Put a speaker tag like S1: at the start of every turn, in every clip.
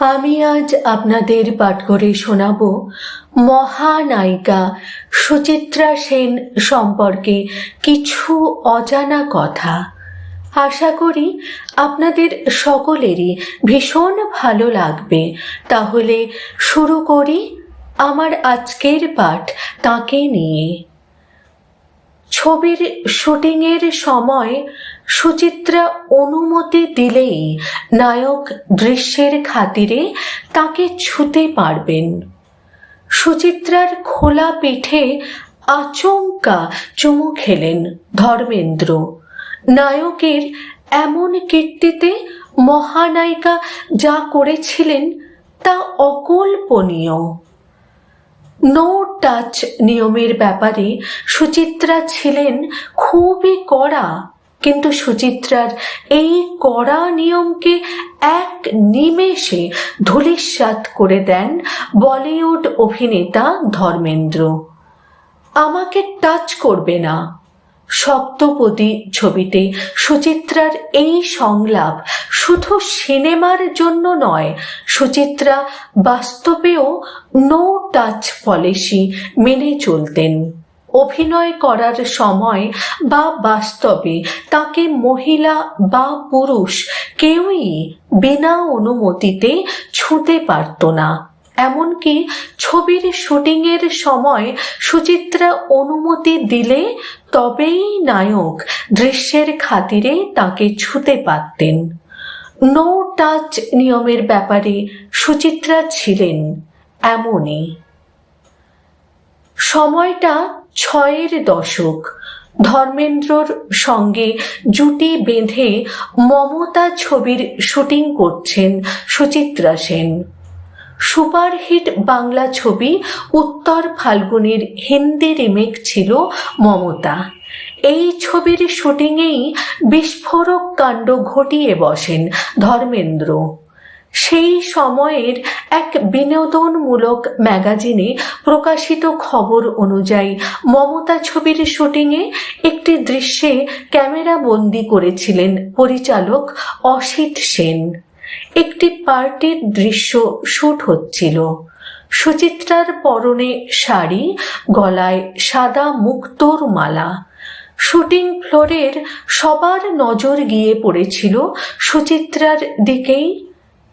S1: আমি আজ আপনাদের পাঠ করে শোনাব মহানায়িকা সুচিত্রা সেন সম্পর্কে কিছু অজানা কথা। আশা করি আপনাদের সকলেরই ভীষণ ভালো লাগবে। তাহলে শুরু করি আমার আজকের পাঠ তাকে নিয়ে। ছবির শুটিংয়ের সময় সুচিত্রা অনুমতি দিলেই নায়ক দৃশ্যের খাতিরে তাকে ছুতে পারবেন। সুচিত্রার খোলা পিঠে আচমকা চুমু খেলেন ধর্মেন্দ্র। নায়কের এমন কীর্তিতে মহানায়িকা যা করেছিলেন তা অকল্পনীয়। নো টাচ নিয়মের ব্যাপারে সুচিত্রা ছিলেন খুবই কড়া, কিন্তু সুচিত্রার এই কড়া নিয়মকে এক নিমেষে ধূলিসাৎ করে দেন বলিউড অভিনেতা ধর্মেন্দ্র। আমাকে টাচ করবে না। সপ্তপদী ছবিতে সুচিত্রার এই সংলাপ শুধু সিনেমার জন্য নয়, সুচিত্রা বাস্তবেও নো টাচ পলিসি মেনে চলতেন। অভিনয় করার সময় বা বাস্তবে তাকে মহিলা বা পুরুষ কেউই বিনা অনুমতিতে ছুঁতে পারত না। এমনকি ছবির শুটিংয়ের সময় সুচিত্রা অনুমতি দিলে তবেই নায়ক দৃশ্যের খাতিরে তাকে ছুতে পারতেন। নো টাচ নিয়মের ব্যাপারে সুচিত্রা ছিলেন এমনই। সময়টা ছয়ের দশক। ধর্মেন্দ্রর সঙ্গে জুটি বেঁধে মমতা ছবির শুটিং করছেন সুচিত্রা সেন। সুপারহিট বাংলা ছবি উত্তর ফাল্গুনের হিন্দি রিমেক ছিল মমতা। এই ছবির শুটিংয়েই বিস্ফোরক কাণ্ড ঘটিয়ে বসেন ধর্মেন্দ্র। সেই সময়ের এক বিনোদনমূলক ম্যাগাজিনে প্রকাশিত খবর অনুযায়ী মমতা ছবির শুটিংয়ে একটি দৃশ্যে ক্যামেরা বন্দি করেছিলেন পরিচালক অসিত সেন। একটি পার্টির দৃশ্য শুট হচ্ছিল। সুচিত্রার পরনে শাড়ি, গলায় সাদা মুক্তোর মালা। শুটিং ফ্লোরের সবার নজর গিয়ে পড়েছিল সুচিত্রার দিকেই।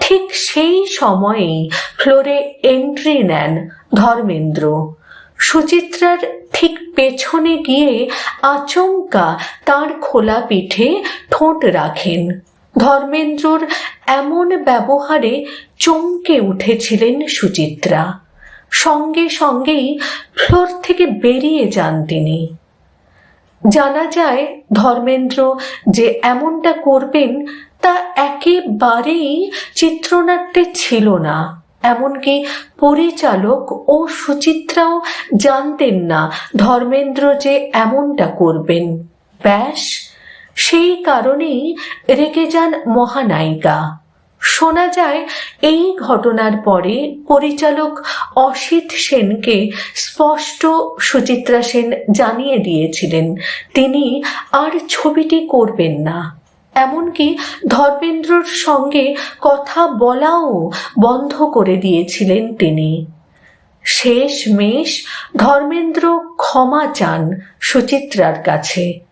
S1: ঠিক সেই সময়েই ফ্লোরে এন্ট্রি নেন ধর্মেন্দ্র। সুচিত্রার ঠিক পেছনে গিয়ে আচমকা তার খোলা পিঠে ঠোঁট রাখেন। ধর্মেন্দ্রর এমন ব্যবহারে চমকে উঠেছিলেন সুচিত্রা। সঙ্গে সঙ্গেই ফ্লোর থেকে বেরিয়ে যান তিনি। জানা যায়, ধর্মেন্দ্র যে এমনটা করবেন, তা একেবারেই চিত্রনাট্যে ছিল না। এমনকি পরিচালক ও সুচিত্রাও জানতেন না ধর্মেন্দ্র যে এমনটা করবেন। ব্যাস সেই কারণেই রেগে যান মহানায়িকা। শোনা যায়, এই ঘটনার পরে পরিচালক অসিত সেনকে স্পষ্ট সুচিত্রা সেন জানিয়ে দিয়েছিলেন, তিনি আর ছবিটি করবেন না। এমনকি ধর্মেন্দ্রর সঙ্গে কথা বলাও বন্ধ করে দিয়েছিলেন তিনি। শেষ মেষ ধর্মেন্দ্র ক্ষমা চান সুচিত্রার কাছে।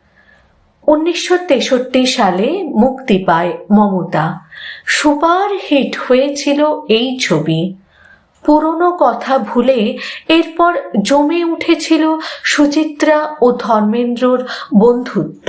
S1: উনিশশো তেষট্টি সালে মুক্তি পায় মমতা। সুপার হিট হয়েছিল এই ছবি। পুরনো কথা ভুলে এরপর জমে উঠেছিল সুচিত্রা ও ধর্মেন্দ্রর বন্ধুত্ব।